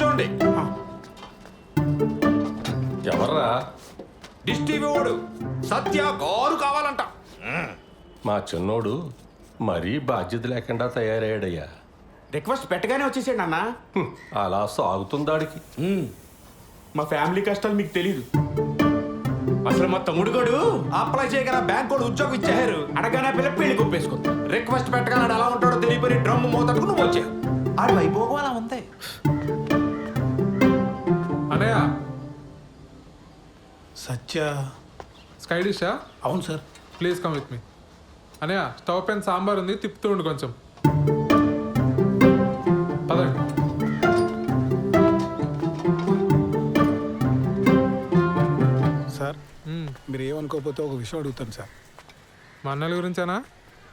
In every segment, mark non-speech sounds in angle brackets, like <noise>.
కూర్చోండి. ఎవర్రా? Dish TV వాడు సత్య కారు కావాలంట. మా చిన్నోడు మరీ బాధ్యత లేకుండా తయారయ్యాడయ్యా. రిక్వెస్ట్ పెట్టగానే వచ్చేసాడు అన్న అలా సాగుతుందాడికి. మా ఫ్యామిలీ కష్టాలు మీకు తెలీదు. అసలు మా తమ్ముడు గడు అప్లై చేయగల బ్యాంక్ కూడా ఉద్యోగం ఇచ్చారు అడగానే పిల్ల పెళ్ళి కొప్పేసుకుంది రిక్వెస్ట్ పెట్టగానే ఎలా ఉంటాడో తెలియపోయి డ్రమ్ మోతట్టుకు నువ్వు వచ్చావు వైభోగం అలా ఉంది. సత్య స్కై డిషా అవును sir please come with me అనయ్య స్టవ్ పైన సాంబార్ ఉంది తిప్పుతూ ఉండు కొంచెం. పదండి. సార్. మీరు ఏమనుకోకపోతే ఒక విషయం అడుగుతాను సార్. మా అన్నల గురించేనా?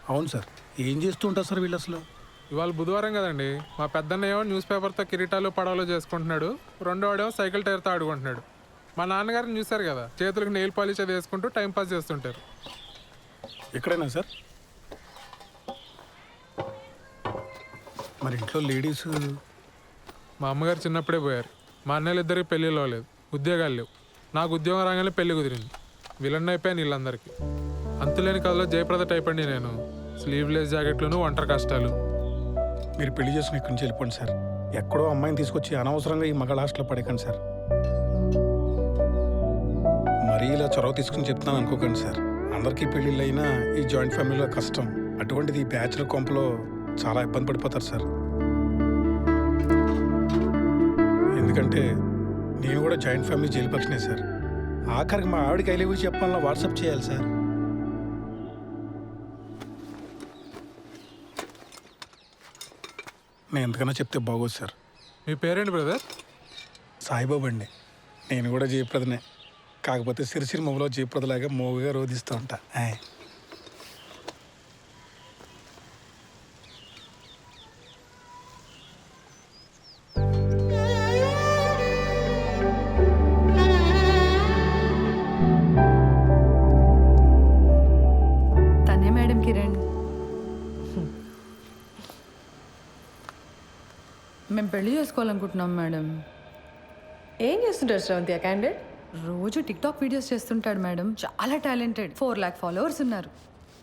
అవును సార్. ఏం చేస్తూ ఉంటారు సార్ వీళ్ళు అసలు? ఇవాళ బుధవారం కదండి. మా పెద్దన్న ఏమో న్యూస్ పేపర్తో కిరీటాలు పడవలు చేసుకుంటున్నాడు. రెండో వాడేమో సైకిల్ టైర్తో ఆడుకుంటున్నాడు. మా నాన్నగారిని చూశారు కదా చేతులకు నెయిల్ పాలిష్ అది వేసుకుంటూ టైం పాస్ చేస్తుంటారు. ఎక్కడైనా సార్? మరి ఇంట్లో లేడీస్? మా అమ్మగారు చిన్నప్పుడే పోయారు. మా అన్నయ్యలు ఇద్దరికి పెళ్ళిళ్ళు అవ్వలేదు. ఉద్యోగాలు లేవు. నాకు ఉద్యోగం రాగానే పెళ్ళి కుదిరింది. విలన్ అయిపోయాను వీళ్ళందరికీ అంతులేని కథలో జయప్రద టైప్ అండి నేను. స్లీవ్లెస్ జాకెట్లను ఒంటరి కష్టాలు. మీరు పెళ్ళి చేసుకుని ఇక్కడి నుంచి వెళ్ళిపోండి సార్. ఎక్కడో అమ్మాయిని తీసుకొచ్చి అనవసరంగా ఈ మగ హాస్టల్లో పడేకండి సార్. మరీ ఇలా చొరవ తీసుకుని చెప్తున్నాను అనుకోకండి సార్. అందరికీ పెళ్ళిళ్ళు అయినా ఈ జాయింట్ ఫ్యామిలీలో కష్టం. అటువంటిది ఈ బ్యాచులర్ కొంపలో చాలా ఇబ్బంది పడిపోతారు సార్. ఎందుకంటే నేను కూడా జాయింట్ ఫ్యామిలీ జైలు పక్షనే సార్. ఆఖరికి మా ఆవిడకి ఐ యూ చెప్పాలన్నా వాట్సాప్ చేయాలి సార్. నేను ఎంతకన్నా చెప్తే బాగోదు సార్. మీ పేరేంటి బ్రదర్? సాయిబాబు అండి. నేను కూడా జయప్రదనే. కాకపోతే సిరిసిరి మొగలో జయప్రదలాగా మోగుగా రోధిస్తూ ఉంటా. తనే మేడం కిరణ్. మేము పెళ్ళి చేసుకోవాలనుకుంటున్నాం మేడం. ఏం చేస్తుంటారు శ్రవంతి ఆ క్యాండిడేట్ రోజు టిక్ టాక్ వీడియోస్ చేస్తుంటాడు మేడం. చాలా టాలెంటెడ్. ఫోర్ ల్యాక్ ఫాలోవర్స్ ఉన్నారు.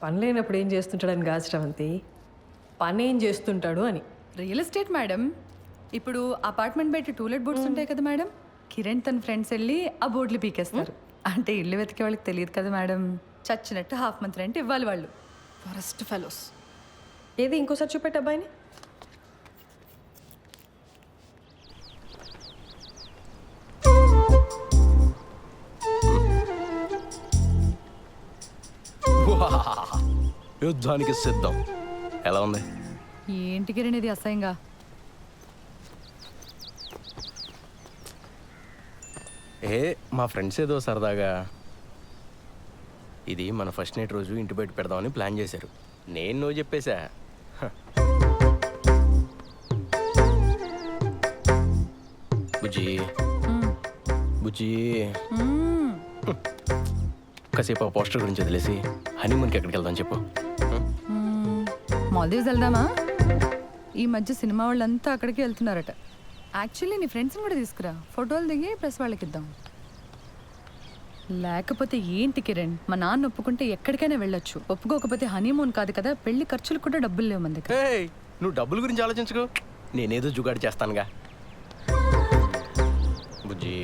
పని లేనప్పుడు ఏం చేస్తుంటాడని కాదు శ్రవంతి. పని ఏం చేస్తుంటాడు అని. Real estate madam. ఇప్పుడు అపార్ట్మెంట్ బయట టూలెట్ బోర్డ్స్ ఉంటాయి కదా మేడం. కిరణ్ తన ఫ్రెండ్స్ వెళ్ళి ఆ బోర్డులు పీకేస్తారు. అంటే ఇల్లు వెతికే వాళ్ళకి తెలియదు కదా మేడం. చచ్చినట్టు హాఫ్ మంత్ రెంట్ ఇవ్వాలి వాళ్ళు. Forest fellows. ఏది ఇంకోసారి చూపెట్టు అబ్బాయిని. యుద్ధానికి సిద్ధం. ఎలా ఉంది? ఏంటి కిరణ్ ఇది అసహ్యంగా? ఏ మా ఫ్రెండ్స్ ఏదో సరదాగా ఇది మన ఫస్ట్ నైట్ రోజు ఇంటి బయట పెడదామని ప్లాన్ చేశారు. నేను నువ్వు చెప్పేశా. బుజ్జి. బుజ్జి. మ్మ్. కాసేపు ఆ పోస్టర్ గురించి వదిలేసి హనీమూన్కి ఎక్కడికి వెళ్దాం చెప్పు. మాల్దీవ్స్ వెళ్దామా? ఈ మధ్య సినిమా వాళ్ళంతా అక్కడికి వెళ్తున్నారట. యాక్చువల్లీ నీ ఫ్రెండ్స్ని కూడా తీసుకురా. ఫోటోలు దిగి ప్రెస్ వాళ్ళకి ఇద్దాం లేకపోతే ఏంటి కిరణ్? మా నాన్న ఒప్పుకుంటే ఎక్కడికైనా వెళ్ళొచ్చు. ఒప్పుకోకపోతే హనీమూన్ కాదు కదా పెళ్ళి ఖర్చులు కూడా డబ్బులు లేవు మన దగ్గర ఏయ్, నువ్వు డబ్బుల గురించి ఆలోచించుకో. నేనేదో జుగాడు చేస్తానుగా. బుజ్జి.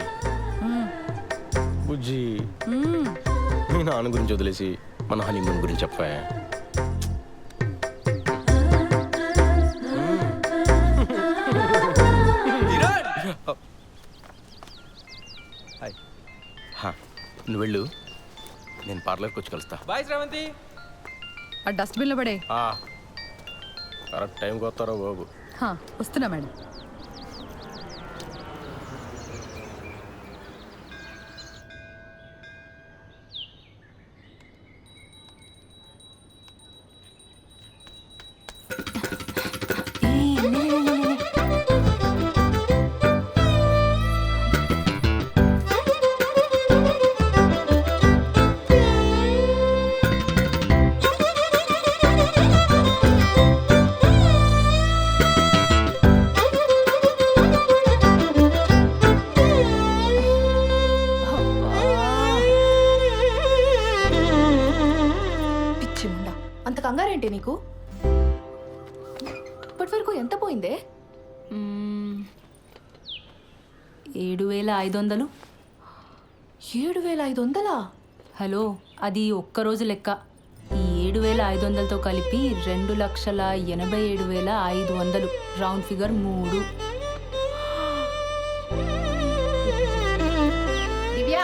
బుజ్జి. మ్మ్. మీ నాన్న గురించి వదిలేసి మన హనీమూన్ గురించి చెప్పా నువ్వు వెళ్ళు. నేను పార్లర్కి వచ్చి కలుస్తా. బాయ్ శ్రవంతి. ఆ డస్ట్బిన్లో పడే. ఆ, కరెక్ట్ టైంకి వస్తారో బాబు. హా, వస్తున్నా మేడం. ఐదు వందలు ఏడు వేల ఐదు వందలా హలో అది ఒక్కరోజు లెక్క. ఈ ఏడు వేల ఐదు వందలతో కలిపి రెండు లక్షల ఎనభై ఏడు వేల ఐదు వందలు రౌండ్ ఫిగర్ మూడు. దివ్య?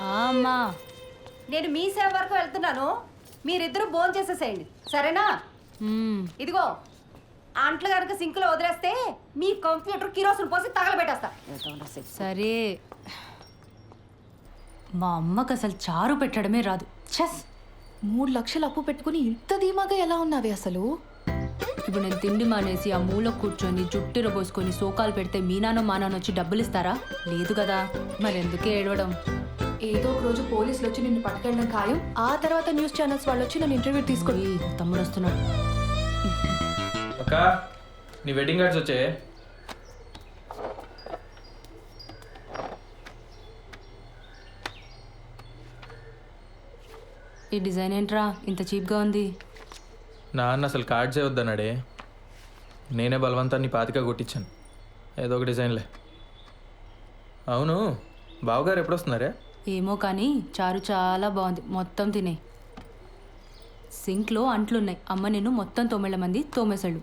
ఆ, అమ్మా. నేను మీ సేవ వరకు వెళ్తున్నాను. మీరిద్దరూ భోజనం చేసేసేయండి సరేనా. ఇదిగో అంట్లు కనుక సింక్లో వదిలేస్తే మీ కంప్యూటర్ కిరోసిన్ పోసి తగలబెట్టేస్తా. సరే. మా అమ్మకు అసలు చారు పెట్టడమే రాదు. ఛస్! మూడు లక్షలు అప్పు పెట్టుకుని ఇంత ధీమాగా ఎలా ఉన్నావే అసలు? ఇప్పుడు నేను తిండి మానేసి ఆ మూల కూర్చొని జుట్టిర పోసుకొని సోకాలు పెడితే మీ నాన్న మా నాన్న వచ్చి డబ్బులు ఇస్తారా? లేదు కదా. మరెందుకే ఏడవడం? ఏదో ఒక రోజు పోలీసులు వచ్చి నిన్ను పట్టుకెళ్ళడం ఖాయం. ఆ తర్వాత న్యూస్ ఛానల్స్ వాళ్ళు వచ్చి నన్ను ఇంటర్వ్యూ తీసుకొని తమ్ముడు వస్తున్నాడు. అక్క నీ వెడ్డింగ్ కార్డ్స్ వచ్చే ఈ డిజైన్ ఏంట్రా? ఇంత చీప్గా ఉంది. నాన్న అసలు కార్డ్సే వద్దన్నాడే నేనే బలవంతాన్ని పాతిక కొట్టించాను. ఏదో ఒక డిజైన్లే. అవును బావగారు ఎప్పుడు వస్తున్నారే ఏమో కానీ చారు చాలా బాగుంది. మొత్తం తినే. సింక్లో అంట్లున్నాయి. అమ్మ నిన్ను మొత్తం తొమ్మిళ్ళ మంది తోమేశాడు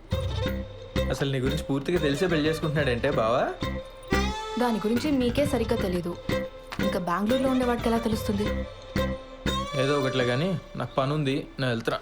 అసలు నీ గురించి పూర్తిగా తెలిసే పెళ్ళి చేసుకుంటున్నాడంటే బావా? దాని గురించి మీకే సరిగ్గా తెలీదు. ఇంకా బెంగళూరులో ఉండేవాడికి ఎలా తెలుస్తుంది? ఏదో ఒకట్లే కానీ నాకు పని ఉంది నేను వెళ్తున్నా.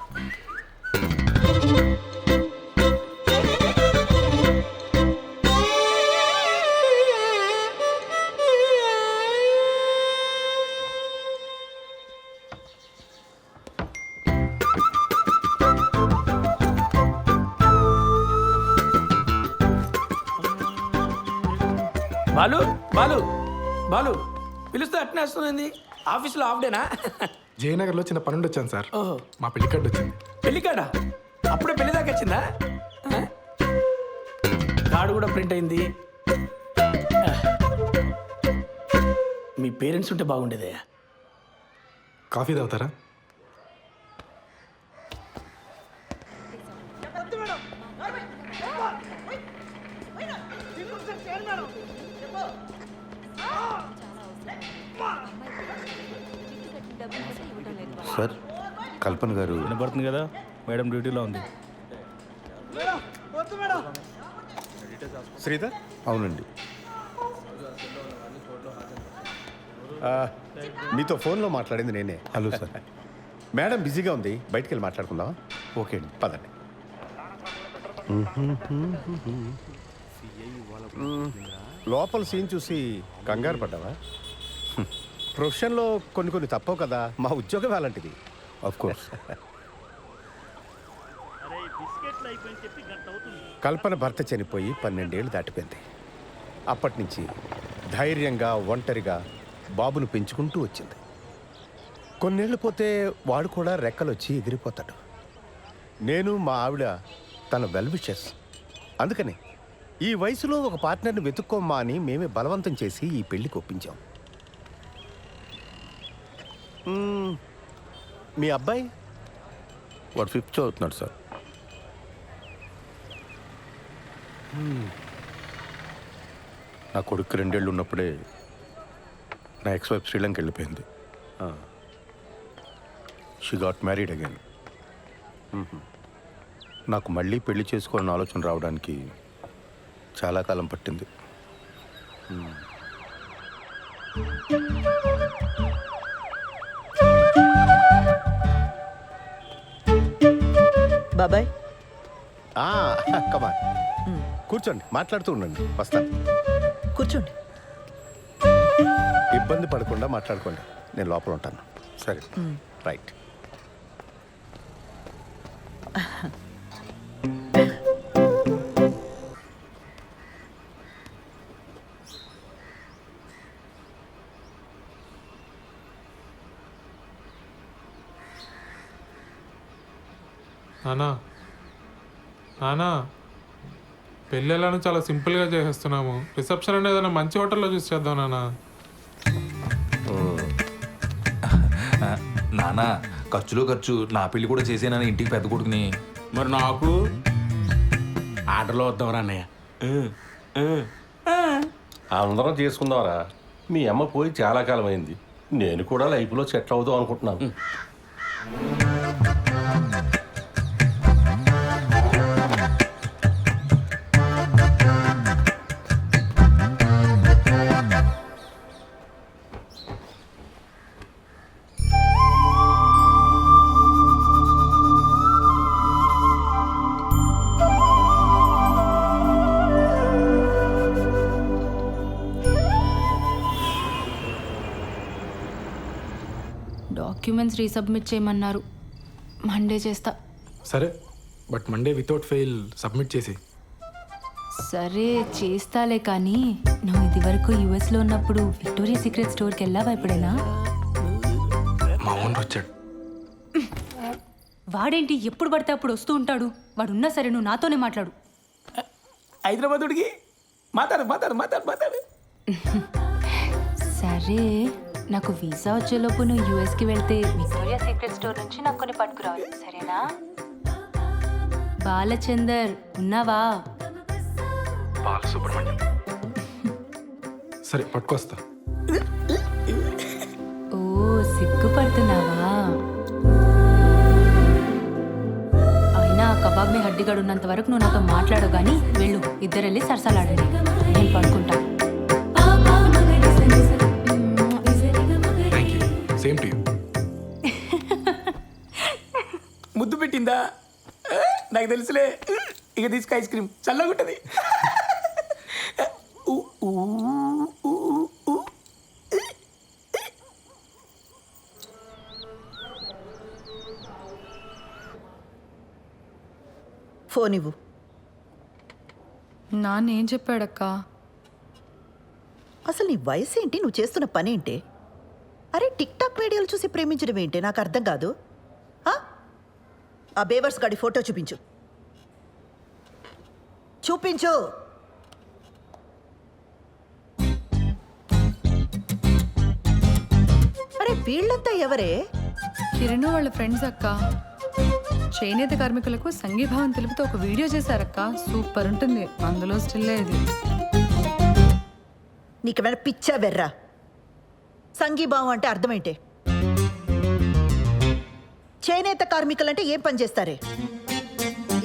వస్తుంది ఆఫీస్లో హాఫ్ డేనా జయనగర్లో చిన్న పనుండి వచ్చాను సార్. ఓహో. మా పెళ్ళి కార్డు వచ్చింది. పెళ్ళి కాడా అప్పుడే పెళ్ళి దాకా వచ్చిందా? కార్డు కూడా ప్రింట్ అయింది. మీ పేరెంట్స్ ఉంటే బాగుండేదే కాఫీ తాగుతారా? కల్పన గారు. వినపడుతుంది కదా? మేడం డ్యూటీలో ఉంది. శ్రీధర్? అవునండి. మీతో ఫోన్లో మాట్లాడింది నేనే. Hello sir. మేడం బిజీగా ఉంది. బయటికి వెళ్ళి మాట్లాడుకుందాం ఓకే అండి. పదండి. లోపల సీన్ చూసి కంగారు పడ్డావా. ప్రొఫెషన్లో కొన్ని కొన్ని తప్పవు కదా. మా ఉద్యోగం అలాంటిది. ఆఫ్ కోర్స్ కల్పన భర్త చనిపోయి పన్నెండేళ్ళు దాటిపోయింది. అప్పటి నుంచి ధైర్యంగా ఒంటరిగా బాబును పెంచుకుంటూ వచ్చింది. కొన్నేళ్ళు పోతే వాడు కూడా రెక్కలొచ్చి ఎగిరిపోతాడు. నేను మా ఆవిడ తన వెల్విషెస్ అందుకని ఈ వయసులో ఒక పార్ట్నర్ని వెతుక్కోమ్మా అని మేమే బలవంతం చేసి ఈ పెళ్ళికి ఒప్పించాం. మీ అబ్బాయి? వాడు ఫిఫ్త్ చదువుతున్నాడు సార్. నా కొడుకు రెండేళ్ళు ఉన్నప్పుడే నా ఎక్స్ వైఫ్ శ్రీలంక వెళ్ళిపోయింది. షీ గాట్ మ్యారీడ్ అగైన్ నాకు మళ్ళీ పెళ్ళి చేసుకోవాలని ఆలోచన రావడానికి చాలా కాలం పట్టింది. బాబాయ్. కమా కూర్చోండి మాట్లాడుతూ ఉండండి వస్తాను. కూర్చోండి. ఇబ్బంది పడకుండా మాట్లాడుకోండి నేను లోపల ఉంటాను. సరే రైట్. <laughs> <laughs> నానా నానా పెళ్ళి ఎలానో చాలా సింపుల్గా చేసేస్తున్నాము. రిసెప్షన్ అనేది ఏదైనా మంచి హోటల్లో చూసి చేద్దాం నానా. నానా ఖర్చులో ఖర్చు నా పెళ్ళి కూడా చేసేనని ఇంటికి పెద్ద కొడుకుని. మరి నాకు ఆర్డర్లో వద్దాం రా అన్నయ్య ఆ, ఆ. అందరం చేసుకుందాంరా. మీ అమ్మ పోయి చాలా కాలం అయింది నేను కూడా లైఫ్లో సెటిల్ అవుదాం అనుకుంటున్నాను. డాక్యుమెంట్స్ రీసబ్మిట్ చేయమన్నారు. మండే చేస్తా. సరే but Monday without fail submit చేసి. సరే చేస్తాలే కానీ నువ్వు ఇది వరకు యుఎస్లో ఉన్నప్పుడు విక్టోరియా సీక్రెట్ స్టోర్కి వెళ్ళావా ఎప్పుడైనా మా వచ్చాడు. వాడేంటి ఎప్పుడు పడితే అప్పుడు వస్తూ ఉంటాడు? వాడు ఉన్నా సరే నువ్వు నాతోనే మాట్లాడు. హైదరాబాద్ ఉడికి మాట్లాడు మాట్లాడు మాట్లాడు మాట్లాడు. సరే. నాకు వీసా వచ్చేలోపు నువ్వు యూఎస్కి వెళ్తే విక్టోరియా సీక్రెట్ స్టోర్ నుంచి నాకు కొన్ని పట్టుకురావాలి సరేనా? బాలచందర్ ఉన్నావా? సరే పట్టుకొస్తా. ఓ సిగ్గుపడుతున్నావా? అయినా కబాబ్ మీ హడ్డిగాడు ఉన్నంత వరకు నువ్వు నాతో మాట్లాడు కానీ వెళ్ళు ఇద్దరు వెళ్ళి సరసాలాడండి. నేను పడుకుంటా. సేమ్ టు ముద్దు పెట్టిందా? నాకు తెలుసులే. ఇక తీసుకు ఐస్ క్రీమ్. చల్లగా ఉంటుంది. ఊ, ఊ, ఊ, ఊ. ఫోన్ ఇవ్వు. నాన్న ఏం చెప్పాడక్క? అసలు నీ వయసు ఏంటి నువ్వు చేస్తున్న పని ఏంటి అరే టిక్ టాక్ వీడియోలు చూసి ప్రేమించడం ఏంటి? నాకు అర్థం కాదు. ఆ? బేవర్స్ గాడి ఫోటో చూపించు. చూపించు. అరే వీళ్ళంతా ఎవరే? కిరణ్ వాళ్ళ ఫ్రెండ్స్ అక్క. చేనేత కార్మికులకు సంఘీభావం తెలుపుతూ ఒక వీడియో చేశారక్క. సూపర్ ఉంటుంది. అందులో స్టిల్ ఇది. నీకేమైనా పిచ్చా వెర్రా? సంఘీభావం అంటే అర్థమేంటి? చేనేత కార్మికులంటే ఏం పని చేస్తారే?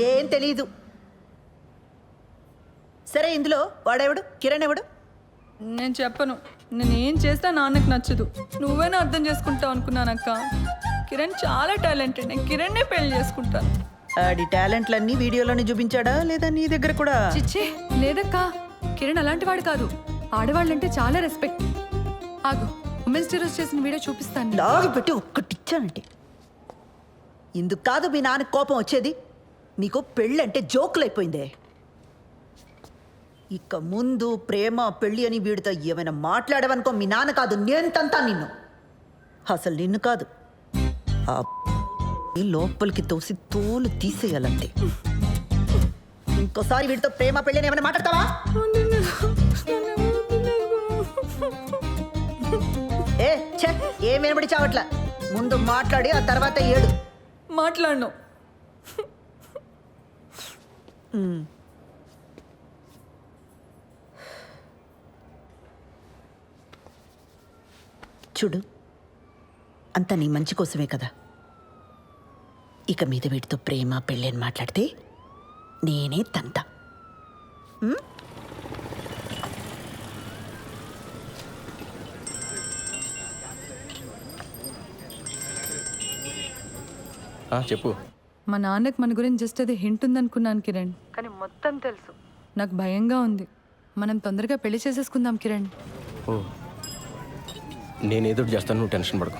ఏం తెలీదు. సరే ఇందులో వాడెవడు? కిరణ్ ఎవడు నేను చెప్పను. నేను ఏం చేసినా నాన్నకు నచ్చదు. నువ్వేనా అర్థం చేసుకుంటావు అనుకున్నానక్క? కిరణ్ చాలా టాలెంటెడ్ నేను కిరణ్నే పెళ్ళి చేసుకుంటాను. ఆడి టాలెంట్లన్నీ వీడియోలోనే చూపించాడా? లేదా నీ దగ్గర కూడా? చిచ్చే లేదక్క. కిరణ్ అలాంటి వాడు కాదు. ఆడవాళ్ళంటే చాలా రెస్పెక్ట్ ఆగు. ఉమెన్స్ డే రోజు చేసిన వీడియో చూపిస్తాను లాగి పెట్టి ఒక్కటిచ్చానంటే ఇందుకు కాదు మీ నాన్న కోపం వచ్చేది. నీకు పెళ్ళంటే జోకులైపోయిందే. ఇక ముందు ప్రేమ పెళ్ళి అని వీడితో ఏమైనా మాట్లాడవనుకో మీ నాన్న కాదు నేను తంతా నిన్ను. అసలు నిన్ను కాదు. ఆ ఈ లోపలికి తోసి తోలు తీసేయాలంతే. ఇంకోసారి వీడితో ప్రేమ పెళ్ళి అని ఏమైనా మాట్లాడతావా? ఏం వినబడి చావట్లా? ముందు మాట్లాడి ఆ తర్వాత ఏడు. మాట్లాడను. చూడు అంతా నీ మంచి కోసమే కదా. ఇక మీద వీటితో ప్రేమ పెళ్ళి అని మాట్లాడితే నేనే తంత. చెప్పు. మా నాన్నకి మన గురించి జస్ట్ అది హింట్ ఉందనుకున్నాను కిరణ్. కానీ మొత్తం తెలుసు. నాకు భయంగా ఉంది. మనం తొందరగా పెళ్ళి చేసేసుకుందాం కిరణ్. ఓ నేను ఏదో ఒకటి చేస్తాను నువ్వు టెన్షన్ పడకు.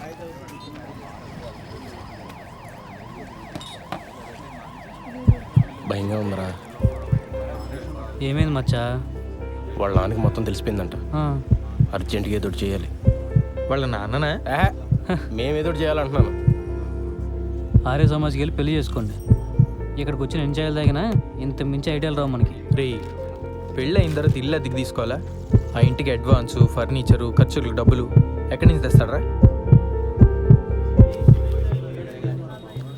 భయంగా ఉందరా. ఏమైంది మచ్చా? వాళ్ళ నాన్నకి మొత్తం తెలిసిపోయిందంట. అర్జెంటుగా ఏదో ఒకటి చేయాలి. వాళ్ళ నాన్ననా? ఆహా, మేము ఏదో ఒకటి చేయాలంటున్నాను. ఆర్య సమాజ్కి వెళ్ళి పెళ్ళి చేసుకోండి. ఇక్కడికి వచ్చి నేను చేయాలి తగిన ఇంత మించి ఐడియాలు రావు మనకి. రే పెళ్ళి అయిన తర్వాత ఇల్లు అద్దెకి తీసుకోవాలా? ఆ ఇంటికి అడ్వాన్సు ఫర్నిచరు ఖర్చులకు డబ్బులు ఎక్కడి నుంచి తెస్తాడరా?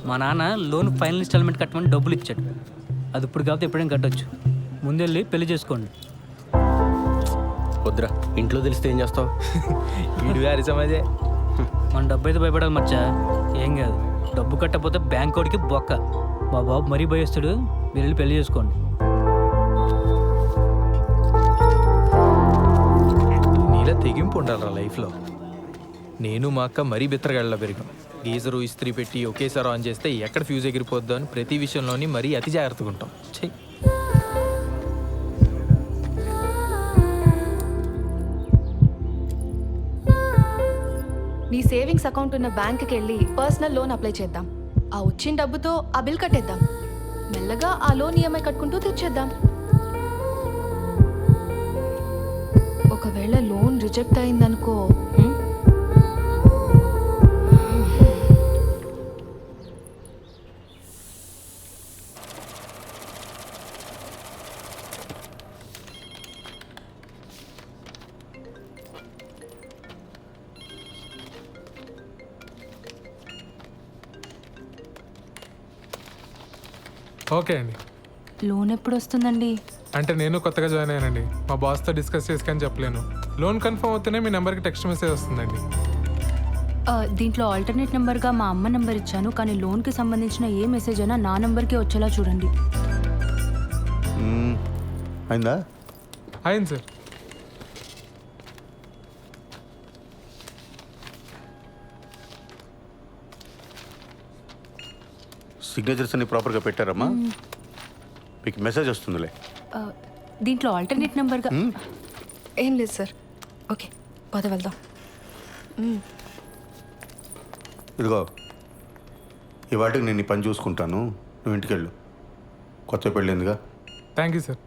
మా నాన్న లోన్ ఫైనల్ ఇన్స్టాల్మెంట్ కట్టమని డబ్బులు ఇచ్చాడు. అది ఇప్పుడు కాకపోతే ఎప్పుడైనా కట్టొచ్చు. ముందెళ్ళి పెళ్ళి చేసుకోండి. వద్దురా ఇంట్లో తెలిస్తే ఏం చేస్తావు? <laughs> వీడు గారి సమాజే. మన డబ్బు అయితే భయపడాలి మచ్చా. ఏం కాదు. డబ్బు కట్టకపోతే బ్యాంక్ వాడికి బొక్క. మా బాబు మరీ భయస్తుడు. మీరు వెళ్ళి పెళ్ళి చేసుకోండి. నీలా తెగింపు ఉండాలిరా లైఫ్లో. నేను మా అక్క మరీ బిత్తరగాళ్ళ పెరిగాం. గీజరు ఇస్త్రీ పెట్టి ఒకేసారి ఆన్ చేస్తే ఎక్కడ ఫ్యూజ్ ఎగిరిపోద్దు అని ప్రతి విషయంలోని మరీ అతి జాగ్రత్తగా ఉంటాం. చెయ్యి నీ సేవింగ్స్ అకౌంట్ ఉన్న బ్యాంక్కి వెళ్ళి పర్సనల్ లోన్ అప్లై చేద్దాం. ఆ వచ్చిన డబ్బుతో ఆ బిల్ కట్టేద్దాం. మెల్లగా ఆ లోన్ ఈఎంఐ కట్టుకుంటూ తెచ్చేద్దాం. ఒకవేళ లోన్ రిజెక్ట్ అయిందనుకో ఓకే అండి. లోన్ ఎప్పుడు వస్తుందండి అంటే నేను కొత్తగా జాయిన్ అయ్యానండి. మా బాస్తో డిస్కస్ చేసుకొని చెప్పలేను. లోన్ కన్ఫర్మ్ అవుతూనే మీ నెంబర్కి టెక్స్ట్ మెసేజ్ వస్తుందండి. ఆ, దీంట్లో ఆల్టర్నేట్ నెంబర్గా మా అమ్మ నెంబర్ ఇచ్చాను కానీ లోన్కి సంబంధించిన ఏ మెసేజ్ అయినా నా నెంబర్కి వచ్చేలా చూడండి. అయిందా? అయింది సార్. సిగ్నేచర్స్ అన్ని ప్రాపర్గా పెట్టారమ్మా. మీకు మెసేజ్ వస్తుందిలే. ఆ, దీంట్లో ఆల్టర్నేట్ నెంబర్గా ఏం లేదు సార్. ఓకే పద వెళ్దాం. ఇదిగో ఈ వాటికి నేను ఈ పని చూసుకుంటాను. నువ్వు ఇంటికి వెళ్ళు. కొత్త పెళ్ళిందిగా థ్యాంక్ యూ సార్